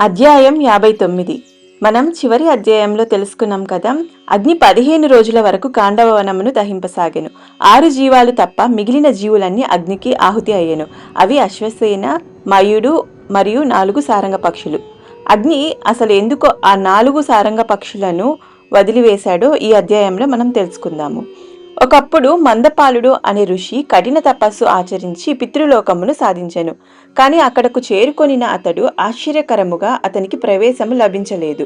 అధ్యాయం యాభై తొమ్మిది. మనం చివరి అధ్యాయంలో తెలుసుకున్నాం కదా అగ్ని పదిహేను రోజుల వరకు కాండవ వనమును దహింపసాగెను. ఆరు జీవాలు తప్ప మిగిలిన జీవులన్నీ అగ్నికి ఆహుతి అయ్యెను. అవి అశ్వసేన మయుడు మరియు నాలుగు సారంగ పక్షులు. అగ్ని అసలు ఎందుకు ఆ నాలుగు సారంగ పక్షులను వదిలివేశాడో ఈ అధ్యాయంలో మనం తెలుసుకుందాము. ఒకప్పుడు మందపాలుడు అనే ఋషి కఠిన తపస్సు ఆచరించి పితృలోకమును సాధించెను. కానీ అక్కడకు చేరుకొనిన అతడు ఆశ్చర్యకరముగా అతనికి ప్రవేశము లభించలేదు.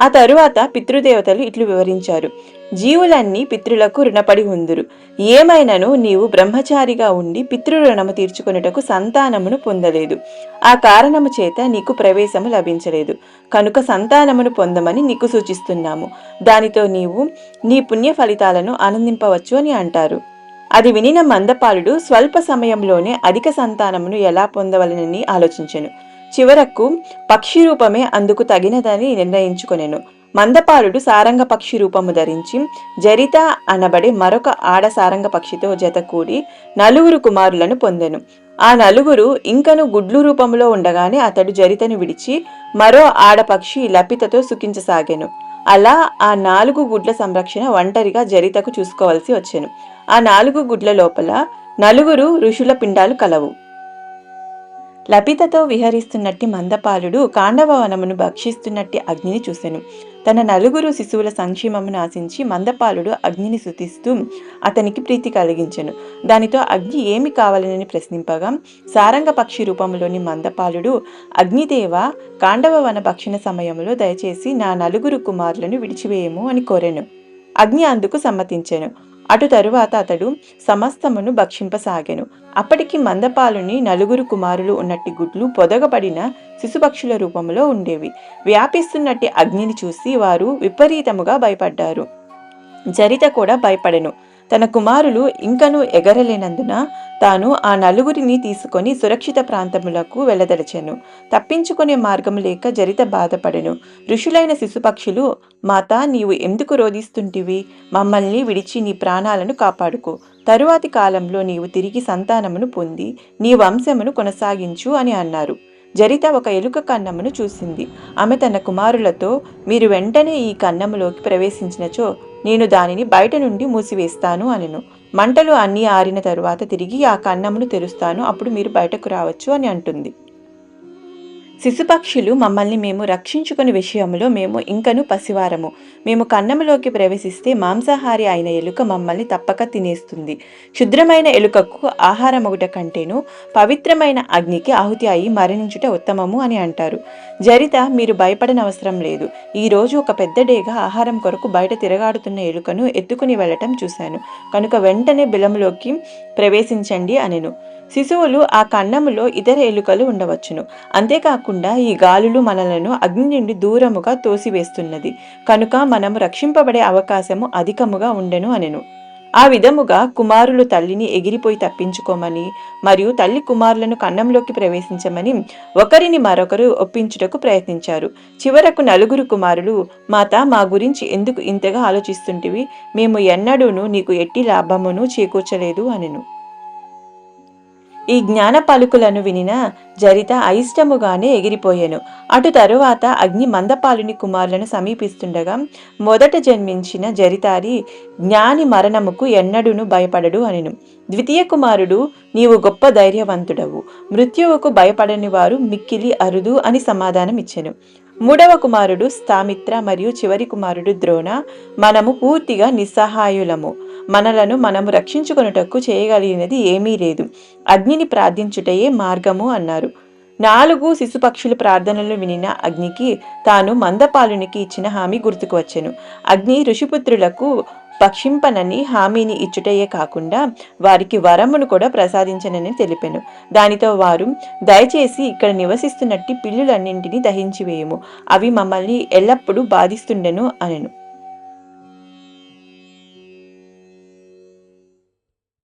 ఆ తరువాత పితృదేవతలు ఇట్లు వివరించారు. జీవులన్నీ పితృలకు రుణపడి ఉందురు. ఏమైనను నీవు బ్రహ్మచారిగా ఉండి పితృ రుణము తీర్చుకొనుటకు సంతానమును పొందలేదు. ఆ కారణము చేత నీకు ప్రవేశము లభించలేదు. కనుక సంతానమును పొందమని నీకు సూచిస్తున్నాము. దానితో నీవు నీ పుణ్య ఫలితాలను ఆనందింపవచ్చు అని అంటారు. అది వినిన మందపాలుడు స్వల్ప సమయంలోనే అధిక సంతానమును ఎలా పొందవలనని ఆలోచించెను. చివరకు పక్షి రూపమే అందుకు తగినదని నిర్ణయించుకొనెను. మందపాలుడు సారంగ పక్షి రూపము ధరించి జరిత అనబడే మరొక ఆడ సారంగ పక్షితో జతకూడి నలుగురు కుమారులను పొందెను. ఆ నలుగురు ఇంకను గుడ్లు రూపంలో ఉండగానే అతడు జరితను విడిచి మరో ఆడపక్షి లపితతో సుఖించసాగాను. అలా ఆ నాలుగు గుడ్ల సంరక్షణ ఒంటరిగా జరితకు చూసుకోవలసి వచ్చాను. ఆ నాలుగు గుడ్ల లోపల నలుగురు ఋషుల పిండాలు కలవు. లపితతో విహరిస్తున్నట్టి మందపాలుడు కాండవవనమును భక్షిస్తున్నట్టి అగ్నిని చూసెను. తన నలుగురు శిశువుల సంక్షేమమును ఆశించి మందపాలుడు అగ్నిని శుతిస్తూ అతనికి ప్రీతి కలిగించెను. దానితో అగ్ని ఏమి కావాలని ప్రశ్నింపగా సారంగ పక్షి రూపంలోని మందపాలుడు అగ్నిదేవ కాండవవన భక్షణ సమయంలో దయచేసి నా నలుగురు కుమారులను విడిచివేయము అని కోరెను. అగ్ని అందుకు సమ్మతించెను. అటు తరువాత అతడు సమస్తమును భక్షింపసాగెను. అప్పటికి మందపాలుని నలుగురు కుమారులు ఉన్నట్టి గుడ్లు పొదగబడిన శిశుపక్షుల రూపంలో ఉండేవి. వ్యాపిస్తున్నట్టి అగ్నిని చూసి వారు విపరీతముగా భయపడ్డారు. జరిత కూడా భయపడెను. తన కుమారులు ఇంకనూ ఎగరలేనందున తాను ఆ నలుగురిని తీసుకొని సురక్షిత ప్రాంతములకు వెళ్ళదలిచెను. తప్పించుకునే మార్గం లేక జరిత బాధపడెను. ఋషులైన శిశుపక్షులు మాత నీవు ఎందుకు రోధిస్తుంటివి? మమ్మల్ని విడిచి నీ ప్రాణాలను కాపాడుకో. తరువాతి కాలంలో నీవు తిరిగి సంతానమును పొంది నీ వంశమును కొనసాగించు అని అన్నారు. జరిత ఒక ఎలుక కన్నమును చూసింది. ఆమె తన కుమారులతో మీరు వెంటనే ఈ కన్నములోకి ప్రవేశించినచో నేను దానిని బయట నుండి మూసివేస్తాను అనెను. మంటలు అన్నీ ఆరిన తరువాత తిరిగి ఆ కన్నమును తెరుస్తాను. అప్పుడు మీరు బయటకు రావచ్చు అని అంటుంది. శిశుపక్షులు మమ్మల్ని మేము రక్షించుకుని విషయంలో మేము ఇంకను పసివారము. మేము కన్నములోకి ప్రవేశిస్తే మాంసాహారి అయిన ఎలుక మమ్మల్ని తప్పక తినేస్తుంది. క్షుద్రమైన ఎలుకకు ఆహారం ఒకట కంటేను పవిత్రమైన అగ్నికి ఆహుతి అయి మరణించుట ఉత్తమము అని అంటారు. జరిత మీరు భయపడనవసరం లేదు. ఈ రోజు ఒక పెద్ద డేగా ఆహారం కొరకు బయట తిరగాడుతున్న ఎలుకను ఎత్తుకుని వెళ్ళటం చూశాను. కనుక వెంటనే బిలంలోకి ప్రవేశించండి అనెను. శిశువులు ఆ కన్నములో ఇతర ఎలుకలు ఉండవచ్చును. అంతేకాకుండా ఈ గాలులు మనలను అగ్ని నుండి దూరముగా తోసివేస్తున్నది. కనుక మనము రక్షింపబడే అవకాశము అధికముగా ఉండెను అనెను. ఆ విధముగా కుమారులు తల్లిని ఎగిరిపోయి తప్పించుకోమని మరియు తల్లి కుమారులను కన్నంలోకి ప్రవేశించమని ఒకరిని మరొకరు ఒప్పించుటకు ప్రయత్నించారు. చివరకు నలుగురు కుమారులు మాత మా గురించి ఎందుకు ఇంతగా ఆలోచిస్తుంటివి? మేము ఎన్నడూను నీకు ఎట్టి లాభమును చేకూర్చలేదు అనెను. ఈ జ్ఞాన పలుకులను వినిన జరిత అయిష్టముగానే ఎగిరిపోయెను. అటు తరువాత అగ్ని మందపాలుని కుమారులను సమీపిస్తుండగా మొదట జన్మించిన జరితారి జ్ఞాని మరణముకు ఎన్నడూను భయపడడు అనెను. ద్వితీయ కుమారుడు నీవు గొప్ప ధైర్యవంతుడవు. మృత్యువుకు భయపడని వారు మిక్కిలి అరుదు అని సమాధానం ఇచ్చెను మూడవ కుమారుడు స్థామిత్ర మరియు చివరి కుమారుడు ద్రోణ మనము పూర్తిగా నిస్సహాయులము. మనలను మనము రక్షించుకొనుటకు చేయగలిగినది ఏమీ లేదు. అగ్నిని ప్రార్థించుటయే మార్గము అన్నారు. నాలుగు శిశుపక్షుల ప్రార్థనలు వినిన అగ్నికి తాను మందపాలునికి ఇచ్చిన హామీ గుర్తుకు వచ్చెను. అగ్ని ఋషిపుత్రులకు పక్షింపనని హామీని ఇచ్చుటయే కాకుండా వారికి వరమును కూడా ప్రసాదించనని తెలిపెను. దానితో వారు దయచేసి ఇక్కడ నివసిస్తున్నట్టి పిల్లులన్నింటినీ దహించివేయము. అవి మమ్మల్ని ఎల్లప్పుడూ బాధిస్తుండెను అనెను.